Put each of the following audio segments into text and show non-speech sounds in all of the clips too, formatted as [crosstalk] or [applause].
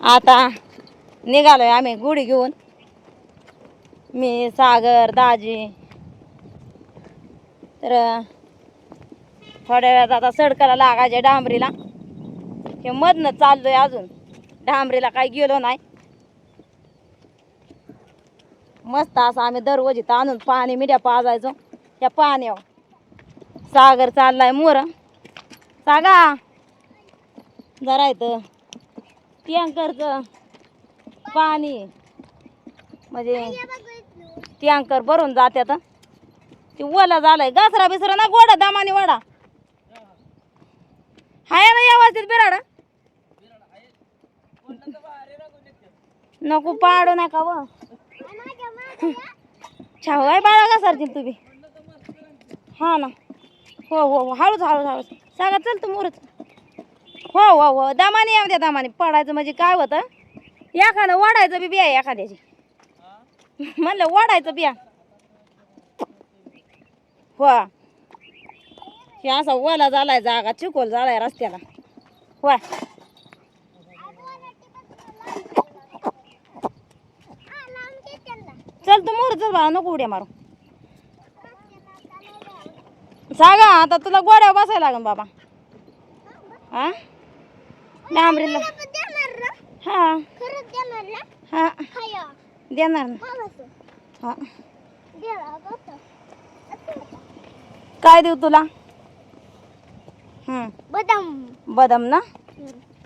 आता निघालोय आम्ही गुढी घेऊन. मी सागर दाजी. तर थोड्या वेळात आता सडकाला लागायचे डांबरीला. हे मधनं चाललोय अजून. डांबरीला काही गेलो नाही. मस्त असं आम्ही दररोज इथं आणून पाणी मिड्या पाजायचो. या पाण्यावर. सागर चाललाय मोर. सागा. जरा इथं. टँकरचं पाणी. म्हणजे टँकर भरून जात्यात ते ओला झालाय. घासरा बिसरा ना गोडा दामाने वडा. हाय ना व्यवस्थित बिराड. नको पाडू नका व. छाव आहे बाळा घासारतील तुम्ही. हा ना. हो हो हो. हळूच हळूच हळूच. सांगा चल तू मोरच हो हो हो. दामाने येऊ द्या दामाने. पडायचं म्हणजे काय होतं? एखादं वाढायचं बी बिया एखाद्याची. म्हणलं वाढायचं बिया. हो. हे असा ओला झालाय जागा चिकोल झालाय रस्त्याला. वा चल तू मोर चल बा नको उड्या मारू. सांगा आता तुला गोड्या बसायला लागेल बाबा. हा डांबरीला हा. हा. देणार ना. हा. काय देऊ तुला? बदाम. बदाम ना?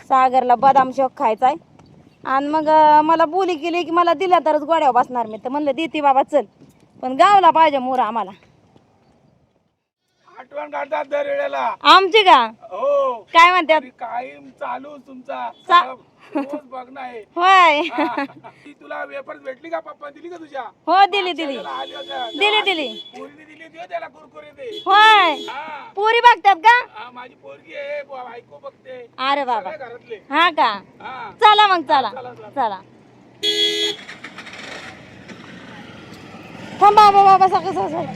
सागरला बदाम शोक खायचा आहे. आणि मग मला बोली केली की मला दिल्या तरच गोड्यावर बसणार मी. तर म्हणलं देते बाबा चल. पण गावला पाहिजे मोरा आम्हाला. आठवण काढतात दर वेळेला आमची का? हो. काय म्हणतात? तरी कायम चालू तुमचा. चा- सगळं रोज बघणं आहे. होय. हा. ती तुला वेफर्स भेटली का पप्पा? दिली का तुझ्या? हो दिली दिली. त्याला आली होत्या. दिली दिली. पोरीने दिली होती हो त्याला कुरकुरे दे होय. हा. पुरी बघतात का? हा, माझी पोरगी आहे बुवा, बायको बघते. अरे बाबा. घरातले. हा का? हा. चला मग चला. चला. थांबा बाबा बसा कसं असं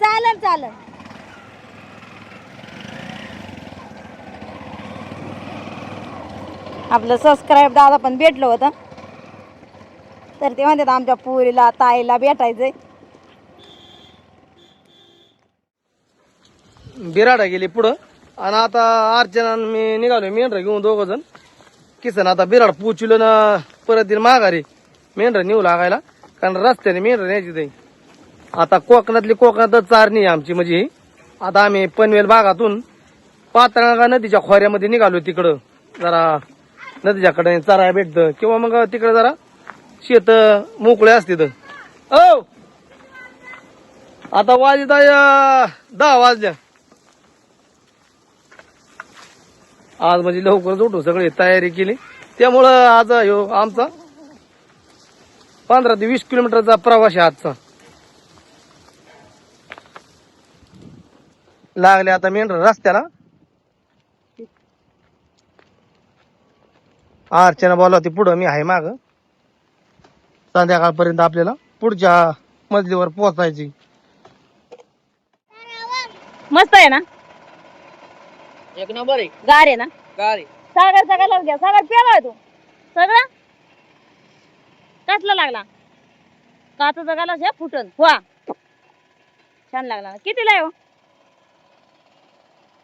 चालेल चालेल. आपलं सबस्क्राईब दादा पण भेटलं होतं. तर ते म्हणतात आमच्या पुरीला ताईला भेटायचंय. बिराडा गेली पुढं. आणि आता अर्चना आणि मी निघालो मेंढरा घेऊन दोघ जण. किसन आता बिराड पोचलो ना परत दिन माघारी. मेंढरा नेऊ लागायला. कारण रस्त्याने मेंढर न्यायची ते आता कोकणातली कोकणातच चारणी आहे आमची म्हणजे. आता आम्ही पनवेल भागातून पातळगा नदीच्या खोऱ्यामध्ये निघालो तिकडं. जरा नदीच्या कडे भेटतं. किंवा मग तिकडे जरा शेत मोकळे असते ओ! आता वाजत आहे दहा वाजल्या. आज म्हणजे लवकरच उठू सगळी तयारी केली. त्यामुळं आज ह्यो आमचा पंधरा ते वीस किलोमीटरचा प्रवास आहे आजचा. लागले आता मेंढर रस्त्याला. अर्चना बोलावती पुढं मी आहे माग. संध्याकाळपर्यंत आपल्याला पुढच्या मजलीवर पोहोचायची. मस्त आहे ना? एक नंबर आहे. गार आहे ना? गाडी सागर सगळ्याला घ्या. सागर पेलाय तू. सगळं? कसला लागला? काचा जगाला हे फुटन वा छान लागला. ना कितीला आहे हो?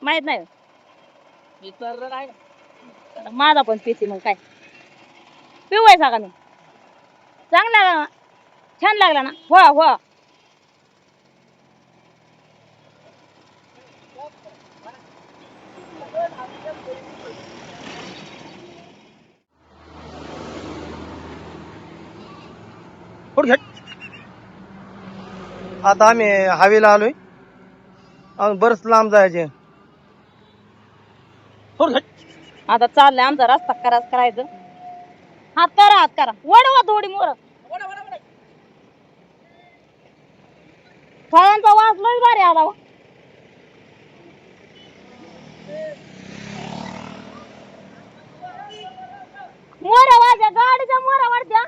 माहीत नाही हो. माझा पण पिती मग काय? आहे का मी. चांगला लागला छान लागला ना? हो हो पुढे घे. आता आम्ही हवेला आलोय. आणि बरंच लांब जायचे आता चाललंय आमचा रस्ता कराच करायचं. हात करा हात करा. वडवा थोडी मोर. फळांचा वास लय भारी आला हो. मोरा मोर वाजा गाडीच्या मोरा वाढत्या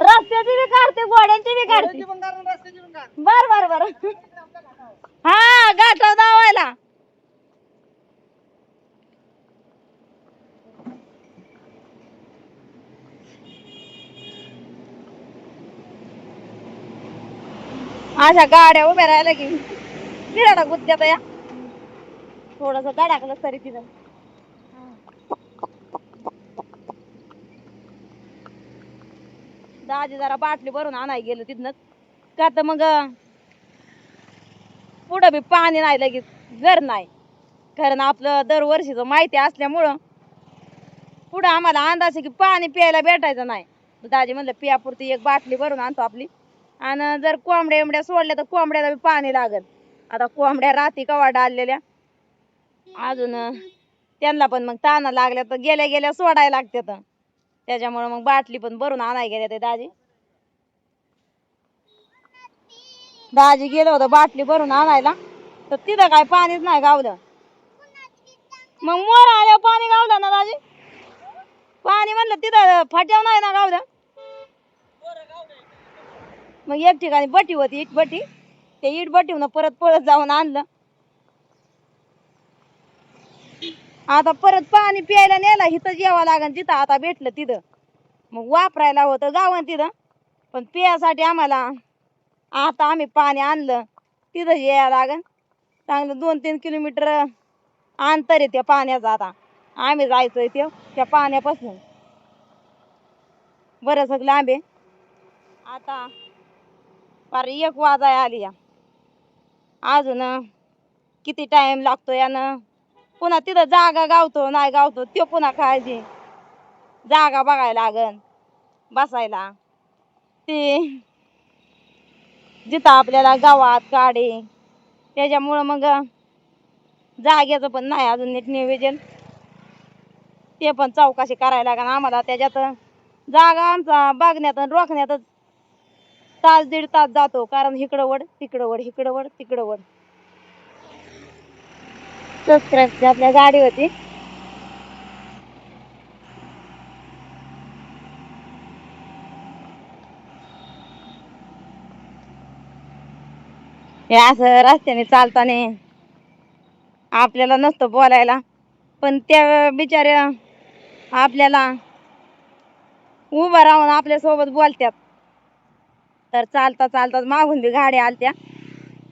रस्त्याची बी काढते घोड्यांची बी काढते. बर बर बर. हा गाठव दावायला अशा गाड्या उभ्या राहिल्या की फिरायला गुत्त्यात थोडस गाड्याकडे तरी तिथं. दाजी जरा बाटली भरून आणाय गेलो तिथनं. का तर मग पुढं बी पाणी नाही लगेच घर नाही. कारण आपलं दरवर्षीचं माहिती असल्यामुळं पुढं आम्हाला अंदाज आहे की पाणी प्यायला भेटायचं नाही. दाजी म्हणलं पियापुरती एक बाटली भरून आणतो आपली. आणि जर कोंबड्या एमड्या सोडल्या तर कोंबड्याला बी पाणी लागल. आता कोंबड्या राती कवा डाललेल्या? अजून त्यांना पण मग ताना लागल्या तर गेल्या गेल्या सोडायला लागतात त्याच्यामुळे मग बाटली पण भरून आणाय गेल्या ते दाजी. दाजी गेलं होतं बाटली भरून आणायला. तर तिथं काय पाणीच नाही गावलं. मग मोर आल्यावर पाणी गावलं ना दाजी? पाणी म्हणलं तिथं फाट्यावर नाही ना गावलं. मग एक ठिकाणी बटी होती इट बटी त्या इट बटीवनं परत पळत जाऊन आणलं. आता परत पाणी प्यायला नेला इथं जेवा लागन तिथं आता भेटलं तिथं. मग वापरायला होतं गावन तिथं. पण पियासाठी आम्हाला आता आम्ही पाणी आणलं तिथं यायला लागन. चांगलं दोन तीन किलोमीटर अंतर आहे त्या पाण्याचं आता. आम्ही जायचंय ते त्या पाण्यापासून. बरं सगळं आंबे आता फार एक वाजाय आली या. अजून किती टाइम लागतो यानं? पुन्हा तिथं जागा गावतो नाही गावतो ते पुन्हा काळजी. जागा बघायला लागन बसायला. ते जिथं आपल्याला गावात काढे त्याच्यामुळं मग जागेचं पण नाही अजून नीट नियोजन. ते पण चौकशी करायला लागन आम्हाला त्याच्यात जागा आमचा बघण्यात आणि रोखण्यातच तास दीड तास जातो कारण इकडं वड तिकडं वड इकडं वड तिकडं वड. सबस्क्राईबची आपल्या गाडी होती हे असं रस्त्याने चालताना आपल्याला नसतं बोलायला पण त्या बिचाऱ्या आपल्याला उभं राहून आपल्यासोबत बोलतात तर चालता चालताच मागून बी गाड्या आलत्या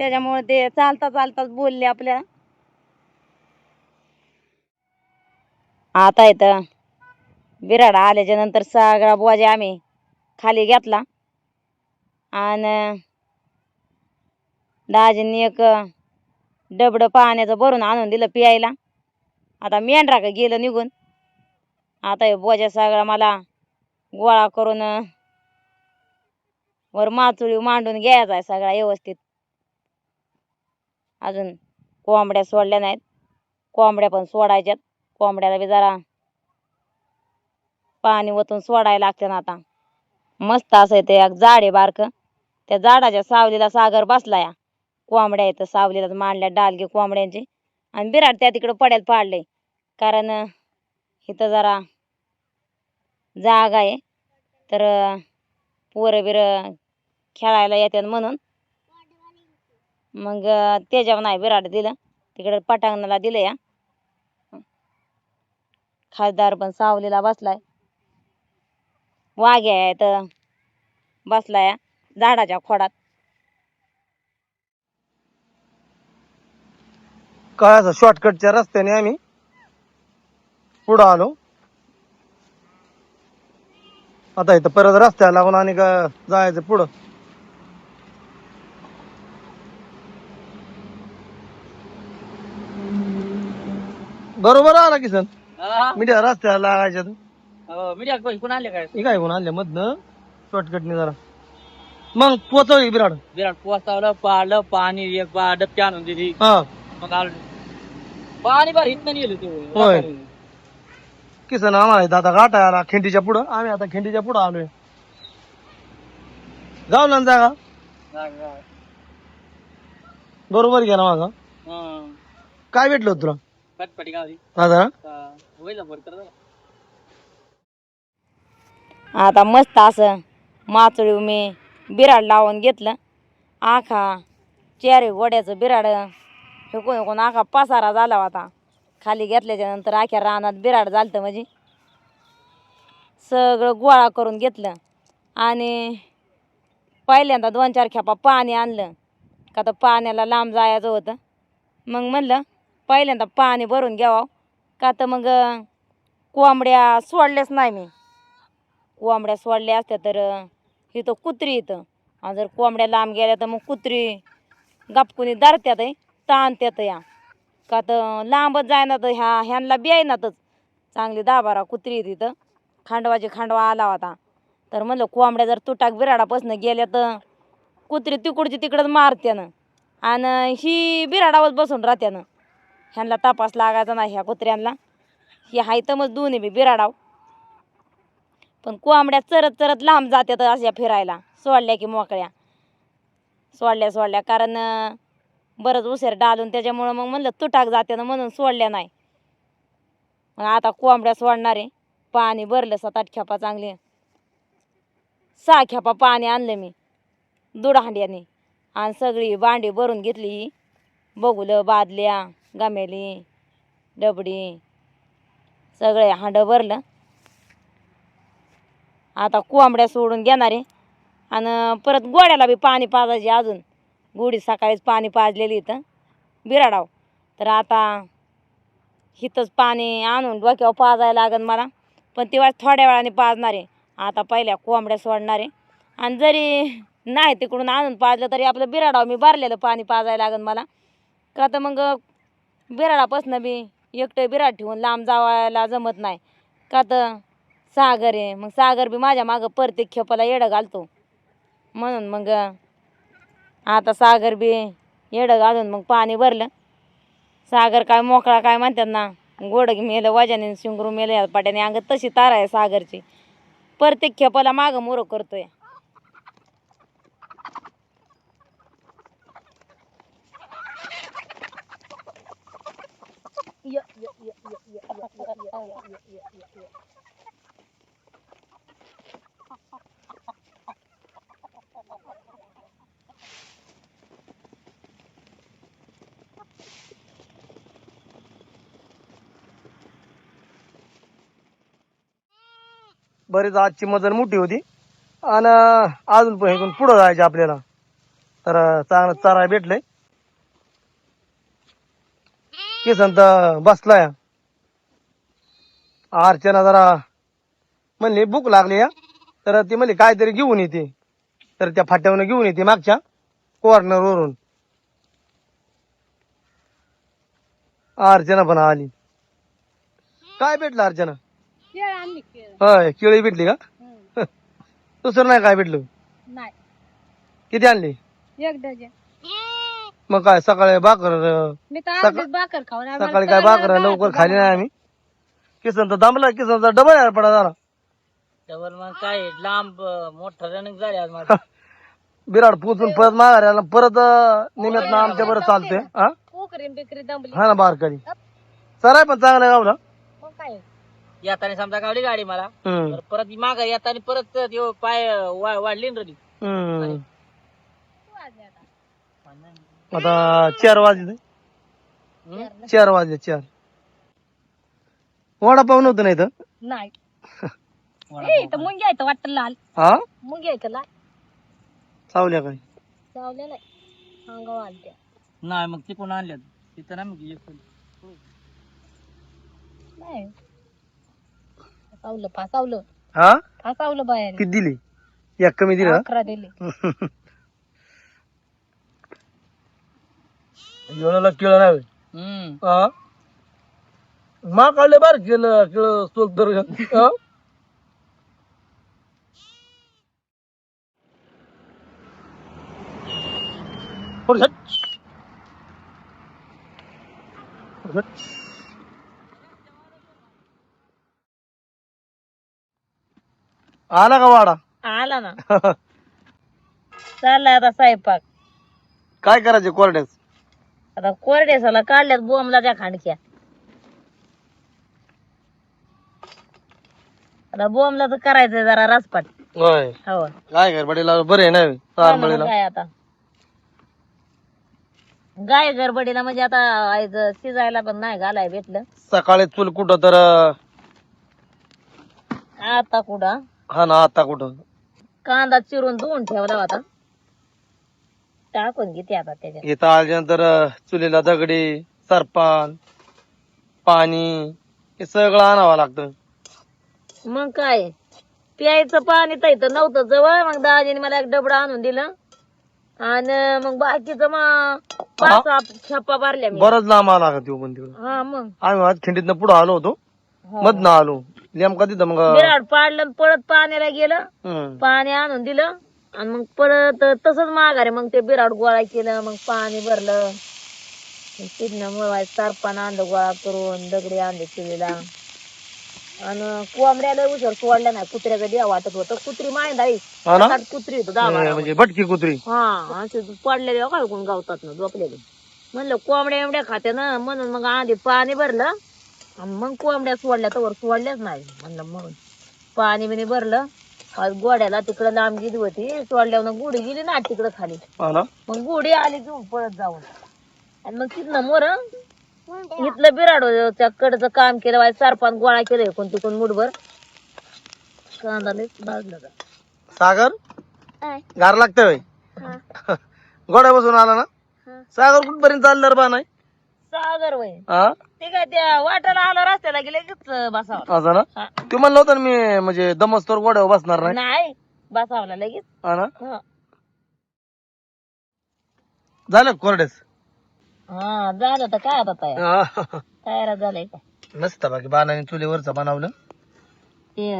त्याच्यामुळे ते चालता चालताच बोलले आपल्या आता येत बिराडा आल्याच्यानंतर सगळा बोजा आम्ही खाली घेतला. आणि दाजींनी एक डबडं पाण्याचं भरून आणून दिलं प्यायला. आता मेंढरा का गेलं निघून. आता हे बोजा सगळा मला गोळा करून वर माचुळी मांडून घ्यायचा आहे सगळा व्यवस्थित. अजून कोंबड्या सोडल्या नाहीत. कोंबड्या पण सोडायच्यात. कोंबड्याला बी जरा पाणी ओतून सोडायला लागते ना आता. मस्त असं ते एक झाड आहे बारकं. त्या झाडाच्या सावलीला सागर बसलाय. कोंबड्या आहेत सावलीला मांडल्या डालगे कोंबड्यांची. आणि बिराड त्या तिकडं पड्यात पाडले कारण इथं जरा जागा आहे. तर पोरं बिरं खेळायला येतात म्हणून. मग त्याच्यावर नाही बिराड दिलं. तिकडं पटांगणाला दिलं या खासदार पण सावलीला बसलाय. वाघ्या आहे तर बसलाय झाडाच्या खोडात. काय असं शॉर्टकटच्या रस्त्याने आम्ही पुढं आलो. आता इथं परत रस्त्याला लागून आणि का जायचं पुढं. बरोबर आला किसन मीडिया रस्त्याला लागायच्या मीडिया कोण आले काय? हे काय होऊन आणले? मधनं? शॉर्टकटने जरा. मग पोचव बिराड. विराट पोचावलं पाळलं पाणी एक बा डबकी आणून दिली. हा. मग आलो. पाणी बार इथं नेलं होय. ते किसन आम्हाला इथं आता घाटा आला खिंडीच्या पुढं. आम्ही आता खिंडीच्या पुढं आलोय. जाऊ ना जागा. बरोबर घ्या ना माझा काय भेटलं होतं तुला? आता मस्त असं माचळी मी बिराड लावून घेतलं. आखा चेरे गोड्याचं बिराड. फेकून फेकून आखा पसारा झाला होता. खाली घेतल्याच्या नंतर आख्या रानात बिराड झालतं म्हणजे. सगळं गोळा करून घेतलं. आणि पहिल्यांदा दोन चार खेपा पाणी आणलं. का तर पाण्याला लांब जायचं होतं. मग म्हणलं पहिल्यांदा पाणी भरून घ्यावं. का तर मग कोंबड्या सोडल्याच नाही मी. कोंबड्या सोडल्या असत्या तर इथं कुत्री इथं. आणि जर कोंबड्या लांब गेल्या तर मग कुत्री गपकुनी धरत्यात आहे ताणत्यात या. का तर लांबच जायना तर ह्या ह्यांना बियायनातच चांगली दहा बारा कुत्री तिथं. खांडवाची खांडवा आला होता. तर म्हणलं कोंबड्या जर तुटाक बिराडापासून गेल्या तर कुत्री तिकडची तिकडंच मारत्यानं. आणि ही बिराडावर बसून राहत्यानं. ह्यांना तपास लागायचा नाही ह्या कुत्र्यांना. हे हाय तर मग दोन्ही बी बिराडाव. पण कोंबड्या चरत चरत लांब जात्यात अशा फिरायला. सोडल्या की मोकळ्या. सोडल्या सोडल्या. कारण बरंच उशीर डालून त्याच्यामुळं मग म्हणलं तुटाक जात्यानं म्हणून सोडल्या नाही. मग आता कोंबड्या सोडणार आहे. पाणी भरलं सात आठ खेपा चांगले. सहा खेपा पाणी आणलं मी. दुडहांड्याने. आणि सगळी भांडी भरून घेतली. बघुलं बादल्या. गमेली डबडी सगळे हांडं भरलं. आता कोंबड्या सोडून घेणार. आहे आणि परत गोड्याला बी पाणी पाजायचे अजून. गोडी सकाळीच पाणी पाजलेली इथं. बिराडाव. तर आता इथंच पाणी आणून डोक्यावर पाजायला लागन मला. पण तेव्हा थोड्या वेळाने पाजणार. आहे आता पहिल्या कोंबड्या सोडणार. आहे आणि जरी नाही तिकडून आणून पाजलं तरी आपलं बिराडाव मी भरलेलं पाणी पाजायला लागन मला. का तर मग बिराडापासनं बी एकटं बिराड ठेवून लांब जावायला जमत नाही. का तर सागर आहे मग सागर बी माझ्या मागं प्रत्येक खेपाला येडं घालतो. म्हणून मग आता सागर बी येडं घालून मग पाणी भरलं. सागर काय मोकळा काय म्हणतात ना गोड मेलं वजाने शिंगरू मेलं पाट्याने अंग तशी तार आहे सागरची. प्रत्येक खेपाला मागं मोरं करतोय. बरीच आजची मजल मोठी होती आणि अजून पण इकडून पुढं जायचे आपल्याला तर चांगलं चारा भेटलंय किसन तर बसलाय अर्चना जरा म्हणली भूक लागली या? तर ती म्हणली काहीतरी घेऊन येते. तर त्या फाट्यावरून घेऊन येते मागच्या कॉर्नर वरून. अर्चना पण आली. काय भेटलं अर्चना होय केळी भेटली का? [laughs] दुसरं नाही काय भेटलं? नाही. किती आणली? एक डझन. मग काय सकाळी भाकर मी तर सका- भाकर खाऊन सकाळी काय भाकर लवकर खाली नाही आम्ही. किसन तर दमला किसनचा डबल यायला पडा झाला. त्यावर मग काय लांब अं, मोठं रनिंग झाले आज माझं. [laughs] बिराड पोचून परत माघारी आला परत निमित्त आमच्या बरं चालतंय हा? कोकरी बिकरी दमली हा ना बारकाली सराय पण चांगला आहे गावला. मग काय? येताना समजा गावली गाडी मला. हम्म. तर परत माग येताना परत त्यो पाय वा- वाढली ना हम्म. आता. चार वाजले चार वाजले चार. वडापाव नव्हतं नाही तर [laughs] नाही. ए इथं मुंग्या येतं वाटतं लाल. हा? मुंग्या येतं लाल? चावल्या काय? चावल्या नाही. अंगाव आलत्या. नाही मग तिकडून आणल्यात? तिथं ना मग एक. नाही. फासावलं फासावलं. हा? फासावलं बाहेर. किती दिली? एक कमी दिली? अकरा [laughs] दिले. एवढ्याला केळं नाही होय. हम्म. हा मा काढले बार केलं केळं हा? पुढं सट. आला का वाडा? आला ना. [laughs] चाललाय आता स्वयंपाक. काय करायचे कोरड्यास आता कोरडेसाला काढल्यात बोंबला त्या खांडक्या. आता बोंबला तर करायचंय जरा रसपाट. होय. हो. काय गडबडीला बरं ना मळीला काय आता? गाय गडबडीला म्हणजे आता आज शिजायला पण नाही घालाय भेटलं. सकाळी चूल कुठं तर आता कुठं? हा ना आता कुठं? कांदा चिरून धुवून ठेवला होता. टाकून घेते आता त्याच्यात? इथं आल्यानंतर चुलीला दगडी सरपान पाणी हे सगळं आणावं लागतं. मग काय? प्यायचं पाणी तर इथं नव्हतं. जवळ मग दाजीने मला एक डबडा आणून दिलं. आणि मग बाकीचं मग पाच सात छप्पा भरल्या मी. बरंच लांब आला लागत पण तिकडं? हा मग. आम्ही आज खिंडीतनं पुढं आलो होतो. हो. मधनं आलो. नेमका तिथं मग बिराड पाडलं आणि पळत पाण्याला गेलं. हम्म. पाणी आणून दिलं. आणि मग परत तसंच माघारे मग ते बिराड गोळा केलं मग पाणी भरलं. तिथनं मग सरपान आणलं गोळा करून दगडी आणले चुलीला आणि कोंबड्याला उशीर सोडल्या नाही कुत्र्याचं द्या वाटत होतं. कुत्री माहिती आहे. हा ना? कुत्री होतं. म्हणजे भटकी कुत्री. हा असे पडलेले काय कोण गावतात ना झोपलेले. म्हणलं कोंबड्या एवढ्या खाते ना म्हणून मग आधी पाणी भरलं. आणि मग कोंबड्या सोडल्या तर सोडल्याच नाही. म्हणलं म्हणून पाणी बिणी भरलं. आज गोड्याला तिकडं लांब गेली होती. सोडल्यावर गुढी गेली ना तिकडं खाली. हा ना. मग गुढी आली घेऊन पळत जाऊन. आणि मग तिथनं मोर इथलं बिराड त्या कडचं काम केलं वाय सरपान गोळा केलं कोण तिकडून मुठभर. कांदा लय भाजला का सागर? गार लागतंय होय [laughs] गोड्या बसून आला ना? सागर कुठपर्यंत चाललं रे बा नाही? सागर वय. हा ते काय त्या वाटाला आलं रस्त्याला गेले लगेच बसावं. असं ना? हा. तू म्हणलं होतं ना मी म्हणजे दमस्तोर गोड्यावर बसणार नाही. नाही बसावला लगेच. हा ना? हा. झालं कोरडेच हा झालं तर काय आता तयार. तयार झालंय काय मस्त बाकी बाणाने चुलीवरचं बनवलं. ते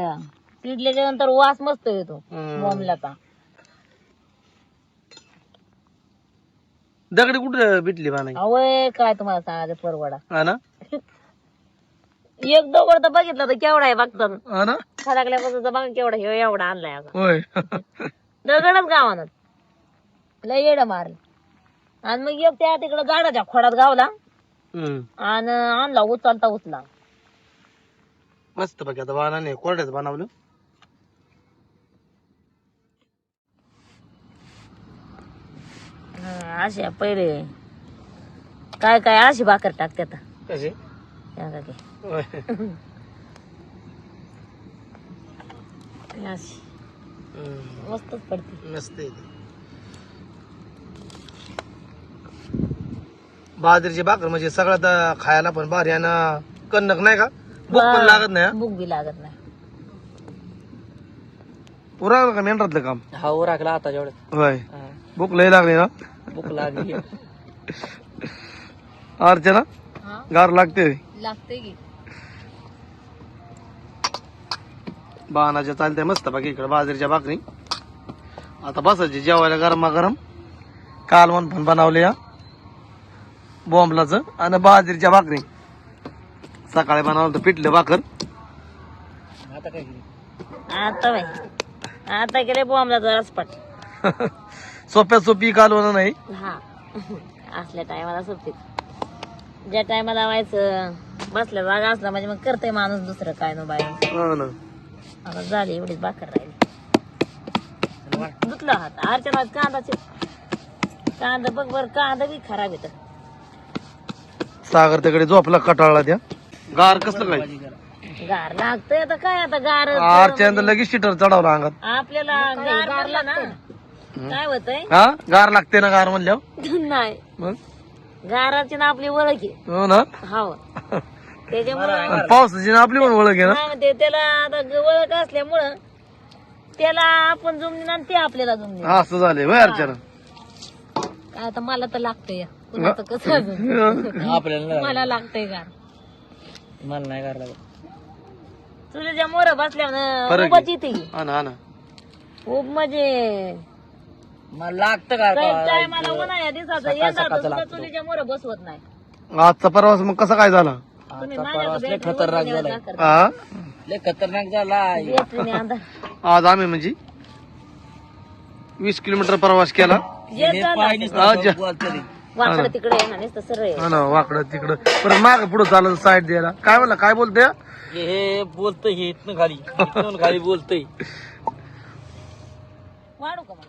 पिडल्याच्या नंतर वास मस्त येतो हम्म. बॉम्बलाचा दगडी कुठे भेटली बाणाई अवय काय तुम्हाला सांगायचं परवडा. हा ना? एक दगड तर बघितलं तर केवढा आहे बघतात हा ना? बघा केवढा ह्यो एवढा आणलाय अगं. होय. दगडच गावानं. लय येडं मारलं. आणि मग एक त्या तिकडं झाडाच्या खोडात गावला. हम्म. आणि आणला उचलता उचला मस्त बाकी आता बाणाने कोरडेच बनवलं अशा पहिले. काय काय अशी भाकर टाकतात कसे सांगा की. होय. अशी. हम्म. मस्तच पडते. मस्त आहे ते. बाजरीची भाकर म्हणजे सगळ्यात खायला पण भारी आणि कणक नाही का? भूक पण लागत नाही हा? भूक बी लागत नाही. उरकलं का मेंढरातलं काम? हा उराकला आता जेवढं. होय. भूक लय लागली ना? भूक लागली. अर्चना? हा? गार लागते. लागते की. बाणाच्या चालते मस्त बाकी इकडे बाजरीच्या भाकरी. आता बसायची जेवायला गरमा गरम कालवण पण बनवले या बॉम्बलाच आणि बाजरीच्या भाकरी. सकाळी बनवलं होतं पिठलं भाकर. आता काय केली? आता बाई. आता गेले बॉम्बला जरा स्पट सोप्या सोपी कालवण नाही. हा. असल्या टायमाला सुट्टी ज्या टायमाला व्हायचं बसल्या जागा असला म्हणजे मग करते माणूस दुसरं काय नो बाय हो ना. आता झाली एवढीच भाकर राहिली. धुतला हात अर्चना कांदाचे कांदा बघ बर कांदा बी खराब येत. सागर तिकडे झोपला कटाळला त्या गार कसलं काय? गार लागतंय आता काय आता गार आरच्या लगेच शिटर चढवला अंगात आपल्याला गार म्हणलं ना काय होतंय? हा? गार लागते ना गार म्हणल्यावर? नाही. मग? गाराची ना आपली ओळख आहे. हो ना? हो. त्याच्यामुळे आणि पावसाची ना आपली पण ओळख आहे ना? नाही त्याला आता ग- ओळख असल्यामुळं त्याला आपण जुमनी आणि ते आपल्याला जुमनी असं झाले होय अर्चना? काय आता मला तर लागतंय कुणाचं कसं अजून? [laughs] आपल्याला मला लागतंय गार. लागत. मला नाही करायला लागत. चुलीच्या मोर फरक उभाच येते. की. हा ना हा ना. खूप म्हणजे मला लागतं का काय मला उन्हाळ्या दिवसाचं यंदा तर सुद्धा चुलीच्या मोर बसवत नाही. आजचा परवास मग कसा काय झाला? माझ्या परवाच लय खतरनाक झालाय. हा लय खतरनाक झाला अंधार. आज आम्ही म्हणजे वीस किलोमीटर प्रवास केला. हे झालं, पाय नुसतं अच्छा. वाकडं तिकडे आहे ना नुसतं सरळ आहे. हा ना वाकडं तिकडं. परत माग पुढे चालत साईड द्यायला. काय म्हणला काय बोलते? हे हे बोलतय हे इथनं खाली. इथून खाली बोलतय. वाढू का मग?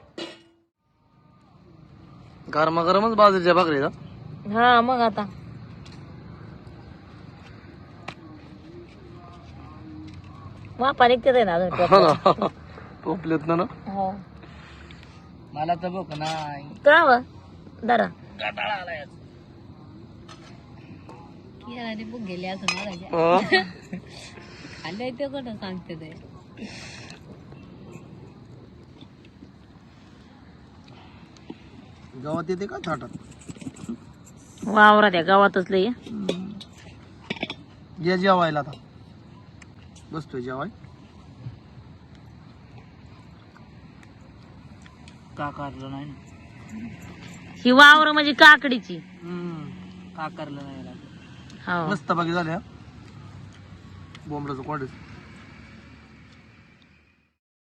गरमा गरमच बाजरीच्या भाकरी हा? मग आता. निघते ना अजून हा. ना टोपलेत ना ना? हो. मला तर बघ नाही. का व दरा कंटाळा आलाय गेले असं हं? आले ते कोण सांगते ते? गावात येते का थाटात? वावरात त्या गावातच लय. ये जेवायला आता. बसतोय जेवाय. का करलं नाही ना? ही वावर म्हणजे काकडीची. का करलं नाही लागलं. हो. मस्त बाकी झाल्या. बोंबडाचं कॉटेज